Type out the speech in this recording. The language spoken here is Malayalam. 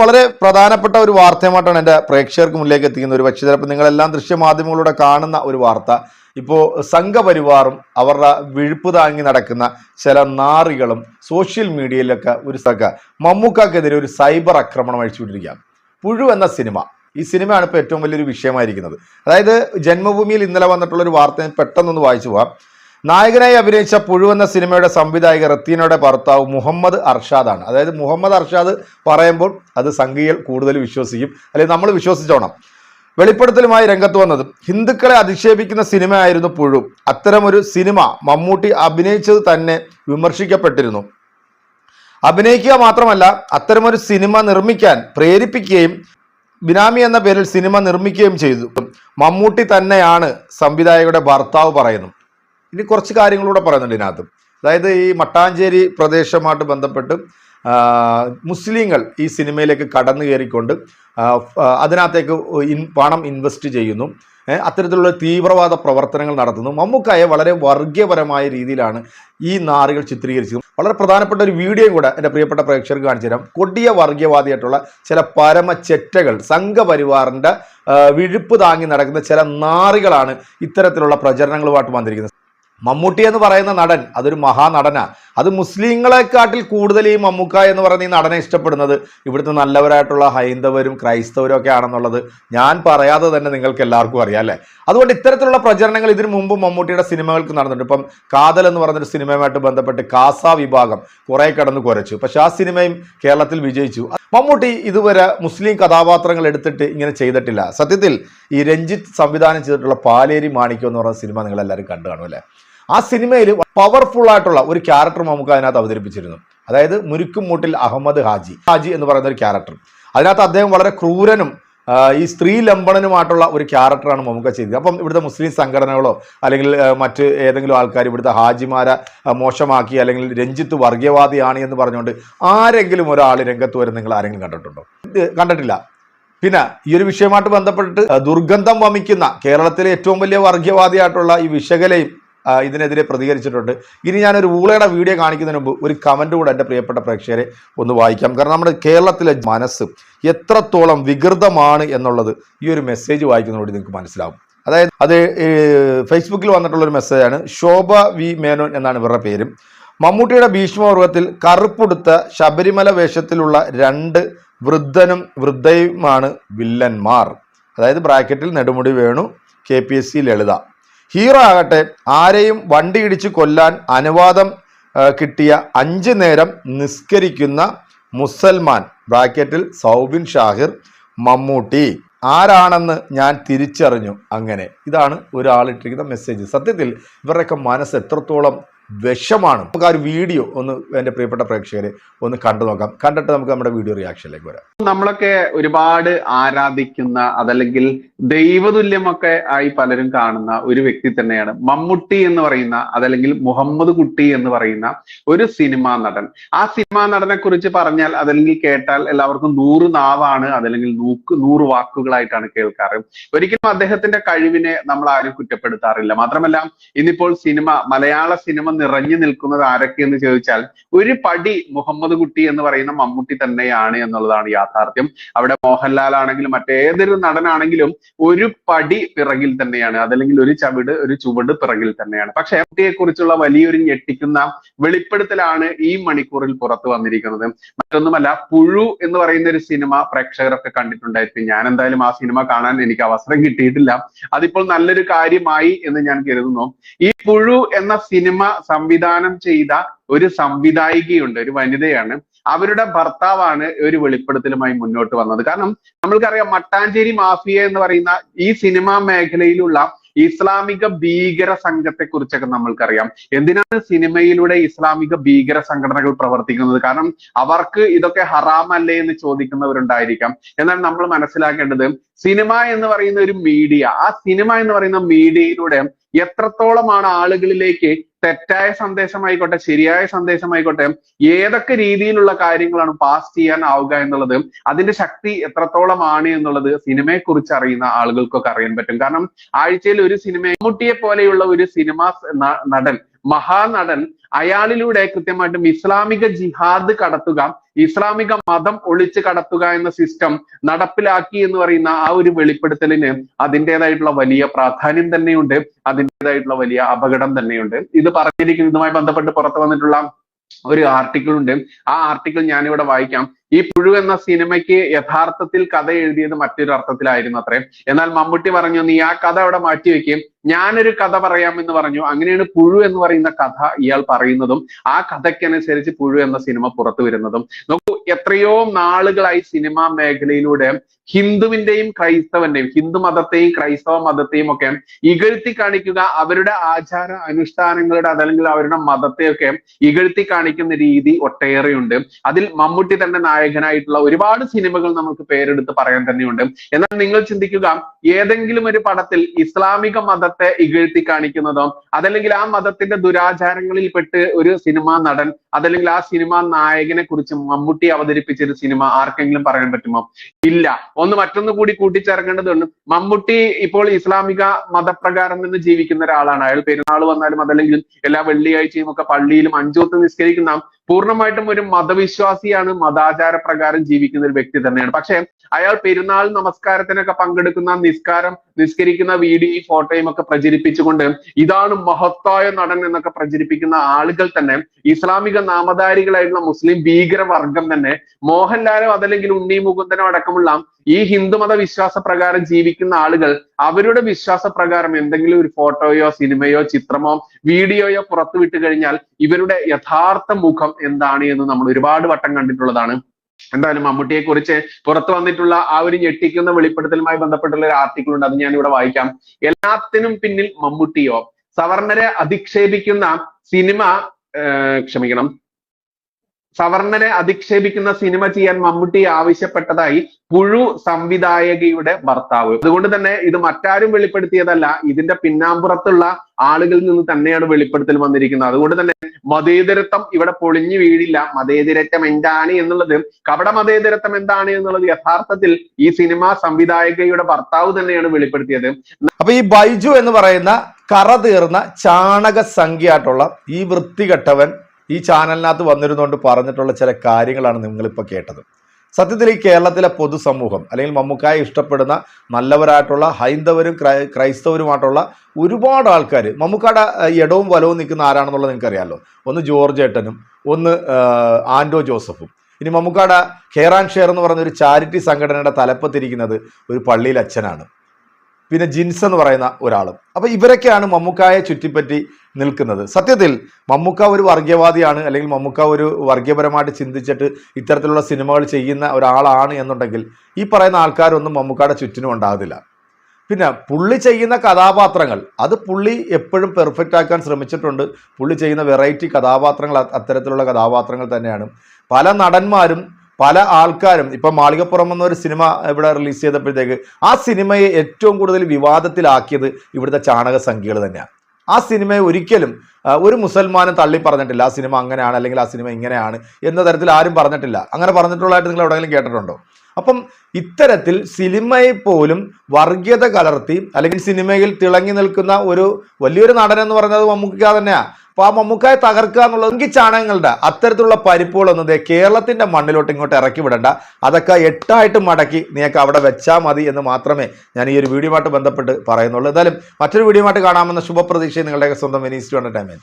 വളരെ പ്രധാനപ്പെട്ട ഒരു വാർത്തയുമായിട്ടാണ് എന്റെ പ്രേക്ഷകർക്ക് മുന്നിലേക്ക് എത്തിക്കുന്നത്. ഒരു പക്ഷേ ചിലപ്പോൾ നിങ്ങളെല്ലാം ദൃശ്യമാധ്യമങ്ങളിലൂടെ കാണുന്ന ഒരു വാർത്ത. ഇപ്പോൾ സംഘപരിവാറും അവരുടെ വിഴുപ്പ് താങ്ങി നടക്കുന്ന ചില നാറികളും സോഷ്യൽ മീഡിയയിലൊക്കെ ഒരു സഖ മമ്മൂക്കാക്കെതിരെ ഒരു സൈബർ ആക്രമണം അഴിച്ചുവിട്ടിരിക്കുകയാണ്. പുഴു എന്ന സിനിമ. ഈ സിനിമയാണ് ഇപ്പോൾ ഏറ്റവും വലിയൊരു വിഷയമായിരിക്കുന്നത്. അതായത് ജന്മഭൂമിയിൽ ഇന്നലെ വന്നിട്ടുള്ള ഒരു വാർത്ത പെട്ടെന്നൊന്ന് വായിച്ചു പോവാം. നായകനായി അഭിനയിച്ച പുഴു എന്ന സിനിമയുടെ സംവിധായക റത്തീനയുടെ ഭർത്താവ് മുഹമ്മദ് അർഷാദാണ്. അതായത് മുഹമ്മദ് അർഷാദ് പറയുമ്പോൾ അത് സംഘികൾ കൂടുതൽ വിശ്വസിക്കും. അല്ലെങ്കിൽ നമ്മൾ വിശ്വസിച്ചോണം. വെളിപ്പെടുത്തലുമായി രംഗത്ത് വന്നത് ഹിന്ദുക്കളെ അധിക്ഷേപിക്കുന്ന സിനിമയായിരുന്നു പുഴു. അത്തരമൊരു സിനിമ മമ്മൂട്ടി അഭിനയിച്ചത് തന്നെ വിമർശിക്കപ്പെട്ടിരുന്നു. അഭിനയിക്കുക മാത്രമല്ല അത്തരമൊരു സിനിമ നിർമ്മിക്കാൻ പ്രേരിപ്പിക്കുകയും ബിനാമി എന്ന പേരിൽ സിനിമ നിർമ്മിക്കുകയും ചെയ്തു. മമ്മൂട്ടി തന്നെയാണ് സംവിധായകയുടെ ഭർത്താവ് പറയുന്നു. ഇനി കുറച്ച് കാര്യങ്ങളൂടെ പറയുന്നുണ്ട് ഇതിനകത്ത്. അതായത് ഈ മട്ടാഞ്ചേരി പ്രദേശമായിട്ട് ബന്ധപ്പെട്ട് മുസ്ലിങ്ങൾ ഈ സിനിമയിലേക്ക് കടന്നു കയറിക്കൊണ്ട് അതിനകത്തേക്ക് ഇൻ പണം ഇൻവെസ്റ്റ് ചെയ്യുന്നു. അത്തരത്തിലുള്ള തീവ്രവാദ പ്രവർത്തനങ്ങൾ നടത്തുന്നു. മമ്മൂക്കായെ വളരെ വർഗീയപരമായ രീതിയിലാണ് ഈ നാറികൾ ചിത്രീകരിച്ചത്. വളരെ പ്രധാനപ്പെട്ട ഒരു വീഡിയോ കൂടെ എന്റെ പ്രിയപ്പെട്ട പ്രേക്ഷകർക്ക് കാണിച്ചു തരാം. കൊടിയ വർഗീയവാദിയായിട്ടുള്ള ചില പരമചെറ്റകൾ സംഘപരിവാറിന്റെ വിഴുപ്പ് താങ്ങി നടക്കുന്ന ചില നാറികളാണ് ഇത്തരത്തിലുള്ള പ്രചരണങ്ങളുമായിട്ട് വന്നിരിക്കുന്നത്. മമ്മൂട്ടി എന്ന് പറയുന്ന നടൻ അതൊരു മഹാനടനാ. അത് മുസ്ലിങ്ങളെക്കാട്ടിൽ കൂടുതൽ ഈ മമ്മൂക്ക എന്ന് പറയുന്ന ഈ നടനെ ഇഷ്ടപ്പെടുന്നത് ഇവിടുത്തെ നല്ലവരായിട്ടുള്ള ഹൈന്ദവരും ക്രൈസ്തവരും ഒക്കെ ആണെന്നുള്ളത് ഞാൻ പറയാതെ തന്നെ നിങ്ങൾക്ക് എല്ലാവർക്കും അറിയാം അല്ലേ? അതുകൊണ്ട് ഇത്തരത്തിലുള്ള പ്രചരണങ്ങൾ ഇതിനു മുമ്പ് മമ്മൂട്ടിയുടെ സിനിമകൾക്ക് നടന്നിട്ടുണ്ട്. ഇപ്പം കാതൽ എന്ന് പറഞ്ഞൊരു സിനിമയുമായിട്ട് ബന്ധപ്പെട്ട് കാസ വിഭാഗം കുറെ കടന്ന് കുരച്ചു. പക്ഷെ ആ സിനിമയും കേരളത്തിൽ വിജയിച്ചു. മമ്മൂട്ടി ഇതുവരെ മുസ്ലിം കഥാപാത്രങ്ങൾ എടുത്തിട്ട് ഇങ്ങനെ ചെയ്തിട്ടില്ല. സത്യത്തിൽ ഈ രഞ്ജിത്ത് സംവിധാനം ചെയ്തിട്ടുള്ള പാലേരി മാണിക്യം എന്ന് പറയുന്ന സിനിമ നിങ്ങൾ എല്ലാവരും കണ്ടു കാണും അല്ലേ? ആ സിനിമയിൽ പവർഫുൾ ആയിട്ടുള്ള ഒരു ക്യാരക്ടർ നമുക്ക് അതിനകത്ത് അവതരിപ്പിച്ചിരുന്നു. അതായത് മുരുക്കും മൂട്ടിൽ അഹമ്മദ് ഹാജി. ഹാജി എന്ന് പറയുന്ന ഒരു ക്യാരക്ടർ അതിനകത്ത് അദ്ദേഹം വളരെ ക്രൂരനും ഈ സ്ത്രീ ലംബണനുമായിട്ടുള്ള ഒരു ക്യാരക്ടറാണ് മമുക്ക ചെയ്തത്. അപ്പം ഇവിടുത്തെ മുസ്ലിം സംഘടനകളോ അല്ലെങ്കിൽ മറ്റ് ഏതെങ്കിലും ആൾക്കാർ ഇവിടുത്തെ ഹാജിമാരെ മോശമാക്കി അല്ലെങ്കിൽ രഞ്ജിത്ത് വർഗീയവാദിയാണ് എന്ന് പറഞ്ഞുകൊണ്ട് ആരെങ്കിലും ഒരാൾ രംഗത്ത് വരെ നിങ്ങൾ ആരെങ്കിലും കണ്ടിട്ടുണ്ടോ? കണ്ടിട്ടില്ല. പിന്നെ ഈ ഒരു വിഷയമായിട്ട് ബന്ധപ്പെട്ടിട്ട് ദുർഗന്ധം വമിക്കുന്ന കേരളത്തിലെ ഏറ്റവും വലിയ വർഗീയവാദിയായിട്ടുള്ള ഈ വിശകലയും ഇതിനെതിരെ പ്രതികരിച്ചിട്ടുണ്ട്. ഇനി ഞാനൊരു ഊളയുടെ വീഡിയോ കാണിക്കുന്നതിന് മുമ്പ് ഒരു കമന്റ് കൂടെ എന്റെ പ്രിയപ്പെട്ട പ്രേക്ഷകരെ ഒന്ന് വായിക്കാം. കാരണം നമ്മുടെ കേരളത്തിലെ മനസ്സ് എത്രത്തോളം വികൃതമാണ് എന്നുള്ളത് ഈ ഒരു മെസ്സേജ് വായിക്കുന്നതോടെ നിങ്ങൾക്ക് മനസ്സിലാവും. അതായത് അത് ഫേസ്ബുക്കിൽ വന്നിട്ടുള്ള ഒരു മെസ്സേജാണ് ശോഭ വി മേനോൻ എന്നാണ് ഇവരുടെ പേരും. മമ്മൂട്ടിയുടെ ഭീഷ്മപർവത്തിൽ കറുപ്പുടുത്ത ശബരിമല വേഷത്തിലുള്ള രണ്ട് വൃദ്ധനും വൃദ്ധയുമാണ് വില്ലന്മാർ. അതായത് ബ്രാക്കറ്റിൽ Nedumudi Venu K P S C Lalitha. Hero ആകട്ടെ ആരെയും വണ്ടി ഇടിച്ച് കൊല്ലാൻ അനുവാദം കിട്ടിയ അഞ്ച് നേരം നിസ്കരിക്കുന്ന മുസൽമാൻ ബ്രാക്കറ്റിൽ സൗബിൻ ഷാഹിർ മമ്മൂട്ടി. ആരാണെന്ന് ഞാൻ തിരിച്ചറിഞ്ഞു അങ്ങനെ. ഇതാണ് ഒരാളിട്ടിരിക്കുന്ന മെസ്സേജ് സത്യത്തിൽ ഇവരുടെയൊക്കെ മനസ്സ് എത്രത്തോളം വിഷമാണ്. നമുക്ക് ആ ഒരു വീഡിയോ ഒന്ന് എന്റെ പ്രിയപ്പെട്ട പ്രേക്ഷകരെ ഒന്ന് കണ്ടു നോക്കാം. കണ്ടിട്ട് നമുക്ക് നമ്മുടെ വീഡിയോ റിയാക്ഷനിലേക്ക് വരാം. നമ്മളൊക്കെ ഒരുപാട് ആരാധിക്കുന്ന അതല്ലെങ്കിൽ ദൈവതുല്യമൊക്കെ ആയി പലരും കാണുന്ന ഒരു വ്യക്തി തന്നെയാണ് മമ്മൂട്ടി എന്ന് പറയുന്ന അതല്ലെങ്കിൽ മുഹമ്മദ് കുട്ടി എന്ന് പറയുന്ന ഒരു സിനിമാ നടൻ. ആ സിനിമാ നടനെ കുറിച്ച് പറഞ്ഞാൽ അതല്ലെങ്കിൽ കേട്ടാൽ എല്ലാവർക്കും നൂറ് നാവാണ് അതല്ലെങ്കിൽ നൂക്ക് നൂറ് വാക്കുകളായിട്ടാണ് കേൾക്കാറ്. ഒരിക്കലും അദ്ദേഹത്തിന്റെ കഴിവിനെ നമ്മൾ ആരും കുറ്റപ്പെടുത്താറില്ല. മാത്രമല്ല ഇന്നിപ്പോൾ സിനിമ മലയാള സിനിമ നിറഞ്ഞു നിൽക്കുന്നത് ആരൊക്കെയെന്ന് ചോദിച്ചാൽ ഒരു പടി മുഹമ്മദ് കുട്ടി എന്ന് പറയുന്ന മമ്മൂട്ടി തന്നെയാണ് എന്നുള്ളതാണ് യാഥാർത്ഥ്യം. അവിടെ മോഹൻലാൽ ആണെങ്കിലും മറ്റേതൊരു നടനാണെങ്കിലും ഒരു പടി പിറകിൽ തന്നെയാണ്. അതല്ലെങ്കിൽ ഒരു ചവിട് ഒരു ചുവട് പിറകിൽ തന്നെയാണ്. പക്ഷെ മമ്മൂട്ടിയെ കുറിച്ചുള്ള വലിയൊരു ഞെട്ടിക്കുന്ന വെളിപ്പെടുത്തലാണ് ഈ മണിക്കൂറിൽ പുറത്തു വന്നിരിക്കുന്നത്. മറ്റൊന്നുമല്ല പുഴു എന്ന് പറയുന്ന ഒരു സിനിമ പ്രേക്ഷകരൊക്കെ കണ്ടിട്ടുണ്ടായിരിക്കും. ഞാൻ എന്തായാലും ആ സിനിമ കാണാൻ എനിക്ക് അവസരം കിട്ടിയിട്ടില്ല. അതിപ്പോൾ നല്ലൊരു കാര്യമായി എന്ന് ഞാൻ കരുതുന്നു. ഈ പുഴു എന്ന സിനിമ സംവിധാനം ചെയ്ത ഒരു സംവിധായികയുണ്ട് ഒരു വനിതയാണ്. അവരുടെ ഭർത്താവാണ് ഒരു വെളിപ്പെടുത്തലുമായി മുന്നോട്ട് വന്നത്. കാരണം നമ്മൾക്കറിയാം മട്ടാഞ്ചേരി മാഫിയ എന്ന് പറയുന്ന ഈ സിനിമാ മേഖലയിലുള്ള ഇസ്ലാമിക ഭീകര സംഘത്തെ കുറിച്ചൊക്കെ നമ്മൾക്കറിയാം. എന്തിനാണ് സിനിമയിലൂടെ ഇസ്ലാമിക ഭീകര സംഘടനകൾ പ്രവർത്തിക്കുന്നത്? കാരണം അവർക്ക് ഇതൊക്കെ ഹറാമല്ലേ എന്ന് ചോദിക്കുന്നവരുണ്ടായിരിക്കാം. എന്നാൽ നമ്മൾ മനസ്സിലാക്കേണ്ടത് സിനിമ എന്ന് പറയുന്ന ഒരു മീഡിയ ആ സിനിമ എന്ന് പറയുന്ന മീഡിയയിലൂടെ എത്രത്തോളമാണ് ആളുകളിലേക്ക് തെറ്റായ സന്ദേശമായിക്കോട്ടെ ശരിയായ സന്ദേശമായിക്കോട്ടെ ഏതൊക്കെ രീതിയിലുള്ള കാര്യങ്ങളാണ് പാസ് ചെയ്യാൻ ആവുക എന്നുള്ളത് അതിന്റെ ശക്തി എത്രത്തോളമാണ് എന്നുള്ളത് സിനിമയെ കുറിച്ച് അറിയുന്ന ആളുകൾക്കൊക്കെ അറിയാൻ പറ്റും. കാരണം ആഴ്ചയിൽ ഒരു സിനിമ മമ്മൂട്ടിയെ പോലെയുള്ള ഒരു സിനിമ നടൻ മഹാനടൻ അയാളിലൂടെ കൃത്യമായിട്ടും ഇസ്ലാമിക ജിഹാദ് കടത്തുക ഇസ്ലാമിക മതം ഒളിച്ചു കടത്തുക എന്ന സിസ്റ്റം നടപ്പിലാക്കി എന്ന് പറയുന്ന ആ ഒരു വെളിപ്പെടുത്തലിന് അതിന്റെതായിട്ടുള്ള വലിയ പ്രാധാന്യം തന്നെയുണ്ട് അതിന്റെതായിട്ടുള്ള വലിയ അപകടം തന്നെയുണ്ട്. ഇത് പറഞ്ഞിരിക്കുന്നതുമായി ബന്ധപ്പെട്ട് പുറത്തു വന്നിട്ടുള്ള ഒരു ആർട്ടിക്കിൾ ഉണ്ട്. ആ ആർട്ടിക്കിൾ ഞാനിവിടെ വായിക്കാം. ഈ പുഴു എന്ന സിനിമയ്ക്ക് യഥാർത്ഥത്തിൽ കഥ എഴുതിയത് മറ്റൊരു അർത്ഥത്തിലായിരുന്നു അത്രേ. എന്നാൽ മമ്മൂട്ടി പറഞ്ഞു നീ ആ കഥ അവിടെ മാറ്റി വെക്കും. ഞാനൊരു കഥ പറയാമെന്ന് പറഞ്ഞു. അങ്ങനെയാണ് പുഴു എന്ന് പറയുന്ന കഥ ഇയാൾ പറയുന്നതും ആ കഥയ്ക്കനുസരിച്ച് പുഴു എന്ന സിനിമ പുറത്തു വരുന്നതും. നോക്കൂ എത്രയോ നാളുകളായി സിനിമാ മേഖലയിലൂടെ ഹിന്ദുവിന്റെയും ക്രൈസ്തവന്റെയും ഹിന്ദു മതത്തെയും ക്രൈസ്തവ മതത്തെയും ഒക്കെ ഇകഴ്ത്തി കാണിക്കുക അവരുടെ ആചാര അനുഷ്ഠാനങ്ങളുടെ അതല്ലെങ്കിൽ അവരുടെ മതത്തെയൊക്കെ ഇകഴ്ത്തി കാണിക്കുന്ന രീതി ഒട്ടേറെയുണ്ട്. അതിൽ മമ്മൂട്ടി തന്നെ നായകനായിട്ടുള്ള ഒരുപാട് സിനിമകൾ നമുക്ക് പേരെടുത്ത് പറയാൻ തന്നെയുണ്ട്. എന്നാൽ നിങ്ങൾ ചിന്തിക്കുക ഏതെങ്കിലും ഒരു പടത്തിൽ ഇസ്ലാമിക മതത്തെ ഇകഴ്ത്തി കാണിക്കുന്നതോ അതല്ലെങ്കിൽ ആ മതത്തിന്റെ ദുരാചാരങ്ങളിൽ പെട്ട് ഒരു സിനിമാ നടൻ അതല്ലെങ്കിൽ ആ സിനിമാ നായകനെ കുറിച്ച് മമ്മൂട്ടി അവതരിപ്പിച്ച ഒരു സിനിമ ആർക്കെങ്കിലും പറയാൻ പറ്റുമോ? ഇല്ല. ഒന്ന് മറ്റൊന്ന് കൂടി കൂട്ടിച്ചേർക്കേണ്ടതുണ്ട്. മമ്മൂട്ടി ഇപ്പോൾ ഇസ്ലാമിക മതപ്രകാരം നിന്ന് ജീവിക്കുന്ന ഒരാളാണ്. അയാൾ പെരുന്നാൾ വന്നാലും അതല്ലെങ്കിൽ എല്ലാ വെള്ളിയാഴ്ചയും ഒക്കെ പള്ളിയിലും അഞ്ചോത്ത് നിസ്കരിക്കുന്ന പൂർണമായിട്ടും ഒരു മതവിശ്വാസിയാണ് മതാചാര പ്രകാരം ജീവിക്കുന്ന ഒരു വ്യക്തി തന്നെയാണ്. പക്ഷെ അയാൾ പെരുന്നാൾ നമസ്കാരത്തിനൊക്കെ പങ്കെടുക്കുന്ന നിസ്കാരം നിസ്കരിക്കുന്ന വീഡിയോ ഫോട്ടോയും ഒക്കെ പ്രചരിപ്പിച്ചുകൊണ്ട് ഇതാണ് മഹത്തായ നടൻ എന്നൊക്കെ പ്രചരിപ്പിക്കുന്ന ആളുകൾ തന്നെ ഇസ്ലാമിക നാമധാരികളായിട്ടുള്ള മുസ്ലിം ഭീകരവർഗം തന്നെ മോഹൻലാലോ അതല്ലെങ്കിൽ ഉണ്ണി മുകുന്ദനോ അടക്കമുള്ള ഈ ഹിന്ദുമത വിശ്വാസ പ്രകാരം ജീവിക്കുന്ന ആളുകൾ അവരുടെ വിശ്വാസ പ്രകാരം എന്തെങ്കിലും ഒരു ഫോട്ടോയോ സിനിമയോ ചിത്രമോ വീഡിയോയോ പുറത്തുവിട്ട് കഴിഞ്ഞാൽ ഇവരുടെ യഥാർത്ഥ മുഖം എന്താണ് എന്ന് നമ്മൾ ഒരുപാട് വട്ടം കണ്ടിട്ടുള്ളതാണ്. എന്തായാലും മമ്മൂട്ടിയെ കുറിച്ച് പുറത്തു വന്നിട്ടുള്ള ആ ഒരു ഞെട്ടിക്കുന്ന വെളിപ്പെടുത്തലുമായി ബന്ധപ്പെട്ടുള്ള ഒരു ആർട്ടിക്കിൾ ഉണ്ട് അത് ഞാൻ ഇവിടെ വായിക്കാം. എല്ലാത്തിനും പിന്നിൽ മമ്മൂട്ടിയോ? സവർണരെ അധിക്ഷേപിക്കുന്ന സിനിമ ക്ഷമിക്കണം സവർണരെ അധിക്ഷേപിക്കുന്ന സിനിമ ചെയ്യാൻ മമ്മൂട്ടി ആവശ്യപ്പെട്ടതായി പുഴു സംവിധായകയുടെ ഭർത്താവ്. അതുകൊണ്ട് തന്നെ ഇത് മറ്റാരും വെളിപ്പെടുത്തിയതല്ല ഇതിന്റെ പിന്നാമ്പുറത്തുള്ള ആളുകളിൽ നിന്ന് തന്നെയാണ് വെളിപ്പെടുത്തൽ വന്നിരിക്കുന്നത്. അതുകൊണ്ട് തന്നെ മതേതരത്വം ഇവിടെ പൊളിഞ്ഞു വീഴില്ല. മതേതരത്വം എന്താണ് എന്നുള്ളത് കപട മതേതരത്വം എന്താണ് എന്നുള്ളത് യഥാർത്ഥത്തിൽ ഈ സിനിമ സംവിധായകയുടെ ഭർത്താവ് തന്നെയാണ് വെളിപ്പെടുത്തിയത്. അപ്പൊ ഈ ബൈജു എന്ന് പറയുന്ന കറ തീർന്ന ചാണക സംഖ്യയായിട്ടുള്ള ഈ വൃത്തികെട്ടവൻ ഈ ചാനലിനകത്ത് വന്നിരുന്നുകൊണ്ട് പറഞ്ഞിട്ടുള്ള ചില കാര്യങ്ങളാണ് നിങ്ങളിപ്പോൾ കേട്ടത്. സത്യത്തിൽ ഈ കേരളത്തിലെ പൊതുസമൂഹം അല്ലെങ്കിൽ മമ്മൂക്കായെ ഇഷ്ടപ്പെടുന്ന നല്ലവരായിട്ടുള്ള ഹൈന്ദവരും ക്രൈ ക്രൈസ്തവരുമായിട്ടുള്ള ഒരുപാട് ആൾക്കാർ മമ്മൂക്കായുടെ ഇടവും വലവും നിൽക്കുന്ന ആരാണെന്നുള്ളത് നിങ്ങൾക്കറിയാമല്ലോ ഒന്ന് ജോർജ് ഏട്ടനും ഒന്ന് ആൻഡോ ജോസഫും. ഇനി മമ്മൂക്കായുടെ കെയർ ആൻഡ് ഷെയർ എന്ന് ഒരു ചാരിറ്റി സംഘടനയുടെ തലപ്പത്തിരിക്കുന്നത് ഒരു പള്ളിയിൽ അച്ഛനാണ് പിന്നെ ജിൻസ് എന്ന് പറയുന്ന ഒരാളും. അപ്പൊ ഇവരൊക്കെയാണ് മമ്മൂക്കായെ ചുറ്റിപ്പറ്റി നിൽക്കുന്നത്. സത്യത്തിൽ മമ്മൂക്ക ഒരു വർഗീയവാദിയാണ് അല്ലെങ്കിൽ മമ്മൂക്ക ഒരു വർഗീയപരമായിട്ട് ചിന്തിച്ചിട്ട് ഇത്തരത്തിലുള്ള സിനിമകൾ ചെയ്യുന്ന ഒരാളാണ് എന്നുണ്ടെങ്കിൽ ഈ പറയുന്ന ആൾക്കാരൊന്നും മമ്മൂക്കയുടെ ചുറ്റിനും ഉണ്ടാകത്തില്ല. പിന്നെ പുള്ളി ചെയ്യുന്ന കഥാപാത്രങ്ങൾ അത് പുള്ളി എപ്പോഴും പെർഫെക്റ്റ് ആക്കാൻ ശ്രമിച്ചിട്ടുണ്ട്. പുള്ളി ചെയ്യുന്ന വെറൈറ്റി കഥാപാത്രങ്ങൾ അത്തരത്തിലുള്ള കഥാപാത്രങ്ങൾ തന്നെയാണ്. പല നടന്മാരും പല ആൾക്കാരും ഇപ്പൊ മാളികപ്പുറം എന്നൊരു സിനിമ ഇവിടെ റിലീസ് ചെയ്തപ്പോഴത്തേക്ക് ആ സിനിമയെ ഏറ്റവും കൂടുതൽ വിവാദത്തിലാക്കിയത് ഇവിടുത്തെ ചാണക സംഖ്യകൾ തന്നെയാണ് ആ സിനിമയെ ഒരിക്കലും ഒരു മുസൽമാനും തള്ളി പറഞ്ഞിട്ടില്ല ആ സിനിമ അങ്ങനെയാണ് അല്ലെങ്കിൽ ആ സിനിമ ഇങ്ങനെയാണ് എന്ന തരത്തിൽ ആരും പറഞ്ഞിട്ടില്ല. അങ്ങനെ പറഞ്ഞിട്ടുള്ളതായിട്ട് നിങ്ങൾ എവിടെയെങ്കിലും കേട്ടിട്ടുണ്ടോ? അപ്പം ഇത്തരത്തിൽ സിനിമയെ പോലും വർഗീയത കലർത്തി അല്ലെങ്കിൽ സിനിമയിൽ തിളങ്ങി നിൽക്കുന്ന ഒരു വലിയൊരു നടൻ എന്ന് പറയുന്നത് മമ്മൂക്ക തന്നെയാണ് അപ്പൊ ആ മമ്മൂക്കായെ തകർക്കുക എന്നുള്ളത് എനിക്ക് ചാണകങ്ങളുടെ അത്തരത്തിലുള്ള പരിപ്പുകളൊന്നും കേരളത്തിന്റെ മണ്ണിലോട്ട് ഇങ്ങോട്ട് ഇറക്കി വിടണ്ട. അതൊക്കെ എട്ടായിട്ട് മടക്കി നീയൊക്കെ അവിടെ വെച്ചാൽ മതി എന്ന് മാത്രമേ ഞാൻ ഈ ഒരു വീഡിയോയുമായിട്ട് ബന്ധപ്പെട്ട് പറയുന്നുള്ളൂ. എന്തായാലും മറ്റൊരു വീഡിയോയുമായിട്ട് കാണാമെന്ന ശുഭപ്രതീക്ഷയും നിങ്ങളുടെയൊക്കെ സ്വന്തം മിനിസ്റ്റർ ടു എന്റർടൈൻമെന്റ്.